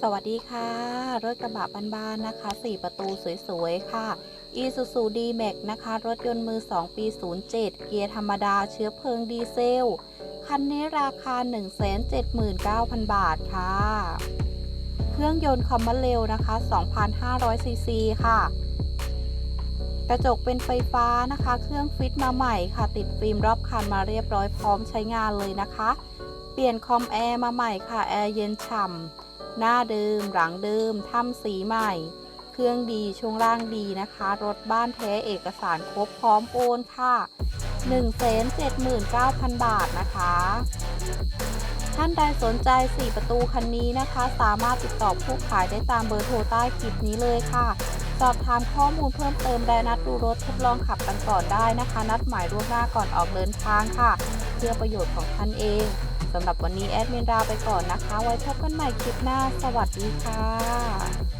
สวัสดีค่ะ รถกระบะบ้านๆนะคะ 4 ประตูสวยๆ ค่ะ Isuzu D-Max นะคะ รถยนต์มือ 2 ปี 07 เกียร์ธรรมดาเชื้อเพลิงดีเซล คันนี้ราคา 179,000 บาทค่ะ เครื่องยนต์คอมมอนเร็วนะคะ 2,500 ซีซีค่ะ กระจกเป็นไฟฟ้านะคะ เครื่องฟิตมาใหม่ค่ะ ติดฟิล์มรอบคันมาเรียบร้อยพร้อมใช้งานเลยนะคะ เปลี่ยนคอมแอร์มาใหม่ค่ะ แอร์เย็นฉ่ำ หน้าเดิมหลังเดิมทำสีใหม่ เครื่องดีช่วงล่างดีนะคะ รถบ้านแท้เอกสารครบพร้อมโอนค่ะ 179,000 บาทนะคะ ท่านใดสนใจ 4 ประตูคันนี้นะคะ สามารถติดต่อผู้ขายได้ตามเบอร์โทรใต้คลิปนี้เลยค่ะสอบถามข้อมูลเพิ่มเติมและนัดดูรถทดลองขับกันก่อนได้นะคะ นัดหมายล่วงหน้าก่อนออกเดินทางค่ะ เพื่อประโยชน์ของท่านเอง สำหรับวันนี้แอดมินลาไปก่อนนะคะ ไว้พบกันใหม่คลิปหน้า สวัสดีค่ะ